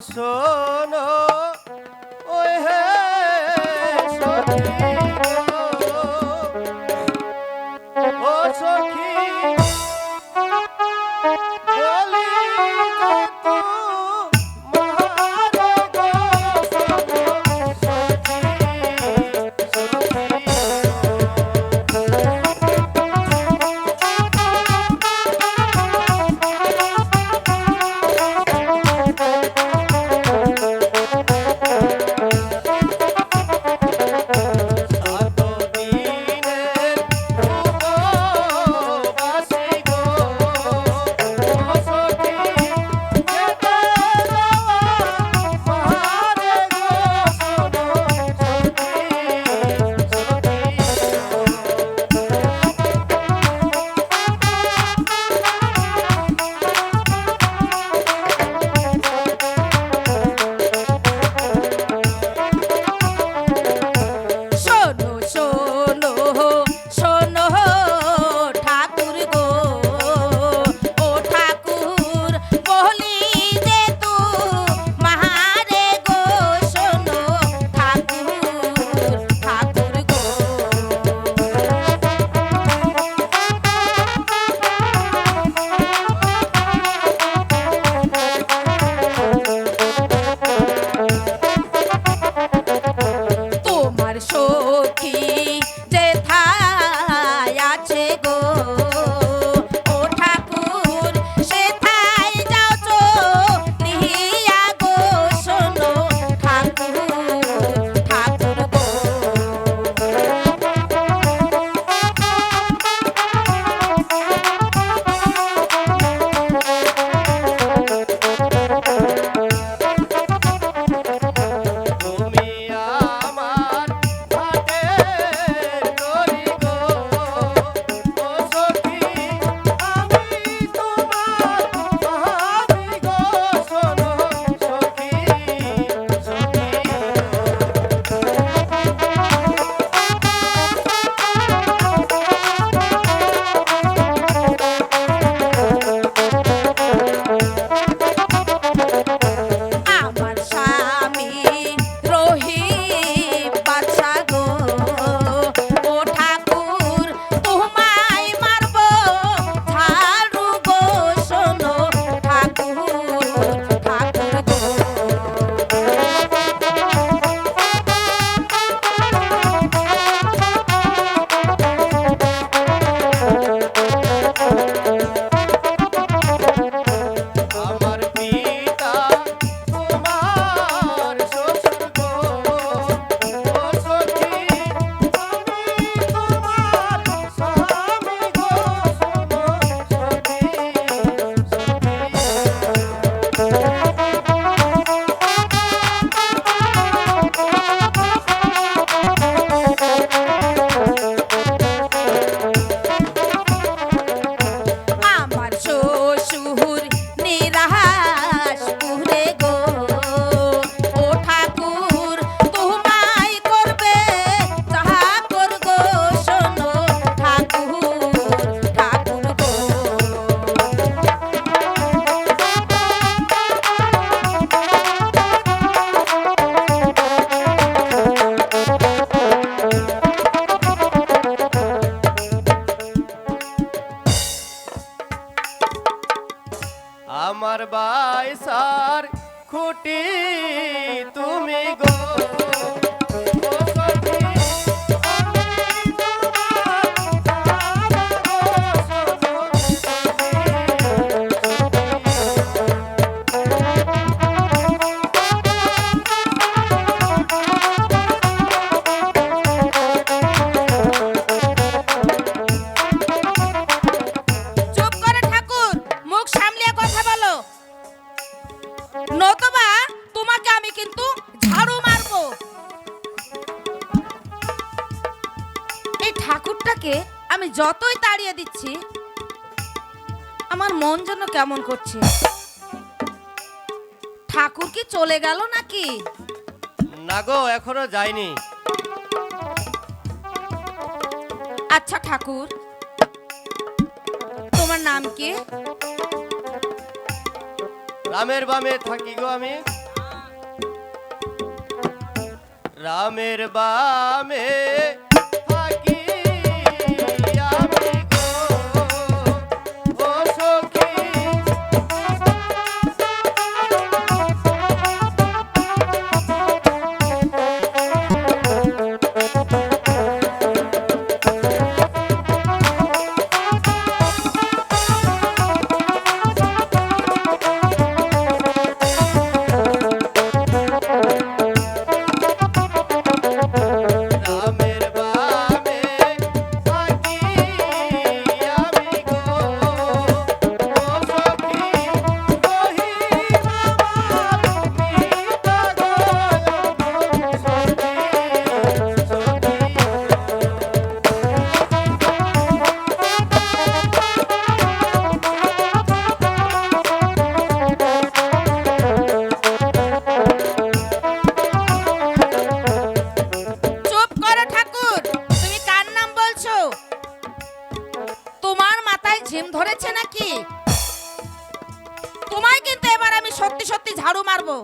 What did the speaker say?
sono yo আমার বাইসার খুঁটি তুমি গো। যতই তাড়িয়ে দিচ্ছি আমার মন যেন কেমন করছে। ঠাকুর কি চলে গেল নাকি? না গো এখনও যায়নি। আচ্ছা ঠাকুর তোমার নাম কি? রামের বামে থাকি গো আমি। রামের বামে ঝাড়ু মারবো।